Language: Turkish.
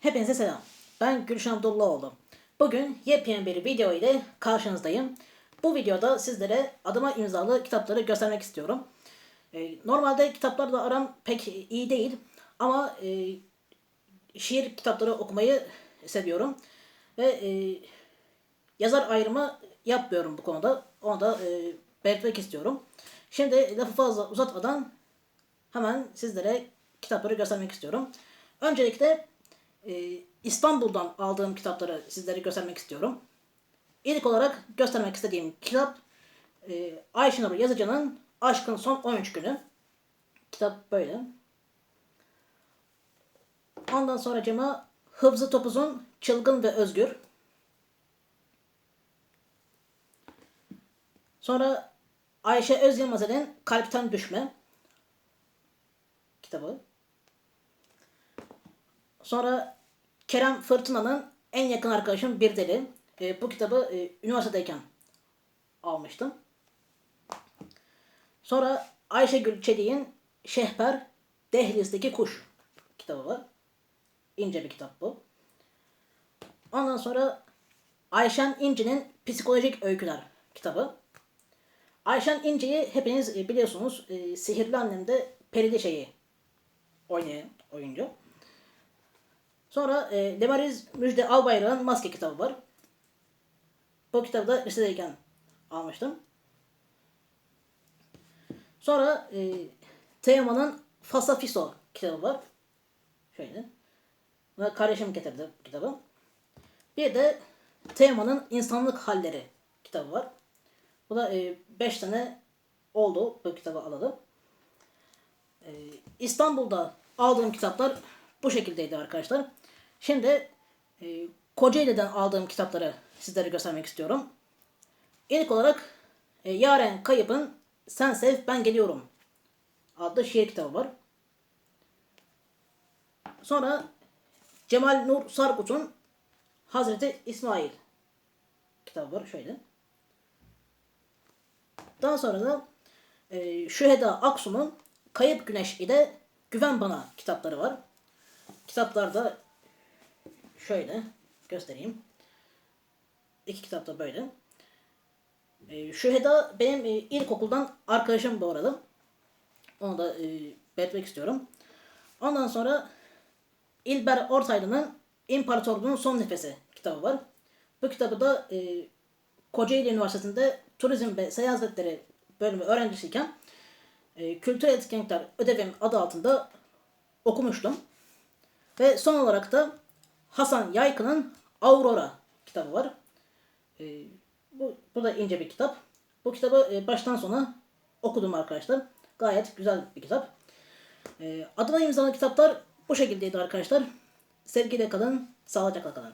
Hepinize selam. Ben Gülşen Abdullahoğlu. Bugün yepyeni bir video ile karşınızdayım. Bu videoda sizlere adıma imzalı kitapları göstermek istiyorum. Ee, normalde kitaplarla aram pek iyi değil ama e, şiir kitapları okumayı seviyorum. Ve e, yazar ayrımı yapmıyorum bu konuda. Onu da e, belirtmek istiyorum. Şimdi lafı fazla uzatmadan hemen sizlere kitapları göstermek istiyorum. Öncelikle e, İstanbul'dan aldığım kitapları sizlere göstermek istiyorum. İlk olarak göstermek istediğim kitap e, Ayşenur Yazıcı'nın Aşkın Son 13 Günü. Kitap böyle. Ondan sonra cama Hıfzı Topuz'un Çılgın ve Özgür. Sonra Ayşe Özyılmaz'ın Kalpten Düşme kitabı. Sonra Kerem Fırtına'nın en yakın arkadaşım Bir Deli. E, bu kitabı e, üniversitedeyken almıştım. Sonra Ayşegül Çelik'in Şehper Dehliz'deki Kuş kitabı var. İnce bir kitap bu. Ondan sonra Ayşen İnci'nin Psikolojik Öyküler kitabı. Ayşen İnci'yi hepiniz e, biliyorsunuz. E, Sihirli Annem'de Perili Şeyi oynayan oyuncu. Sonra e, Lemariz Müjde Albayrak'ın Maske kitabı var. Bu kitabı da lisedeyken almıştım. Sonra e, Teoman'ın Fasafiso kitabı var. Şöyle. Ve kardeşim getirdi kitabı. Bir de Teoman'ın İnsanlık Halleri kitabı var. Bu da 5 tane oldu bu kitabı alalı. E, İstanbul'da aldığım kitaplar bu şekildeydi arkadaşlar. Şimdi e, Kocaeli'den aldığım kitapları sizlere göstermek istiyorum. İlk olarak e, Yaren Kayıp'ın Sen Sev Ben Geliyorum adlı şiir kitabı var. Sonra Cemal Nur Sarkut'un Hazreti İsmail kitabı var. Şöyle. Daha sonra da e, Şüheda Aksu'nun Kayıp Güneş ile Güven Bana kitapları var. Kitaplarda şöyle göstereyim. İki kitap da böyle. E, Şüheda benim e, ilkokuldan arkadaşım bu arada. Onu da e, belirtmek istiyorum. Ondan sonra İlber Ortaylı'nın İmparatorluğun Son Nefesi kitabı var. Bu kitabı da e, Kocaeli Üniversitesi'nde Turizm ve Seyahat Hizmetleri bölümü öğrencisiyken e, Kültür Etkinlikler Ödevim adı altında okumuştum. Ve son olarak da Hasan Yaykın'ın Aurora kitabı var. E, bu, bu da ince bir kitap. Bu kitabı e, baştan sona okudum arkadaşlar. Gayet güzel bir kitap. E, adına imzalı kitaplar bu şekildeydi arkadaşlar. Sevgiyle kalın, sağlıcakla kalın.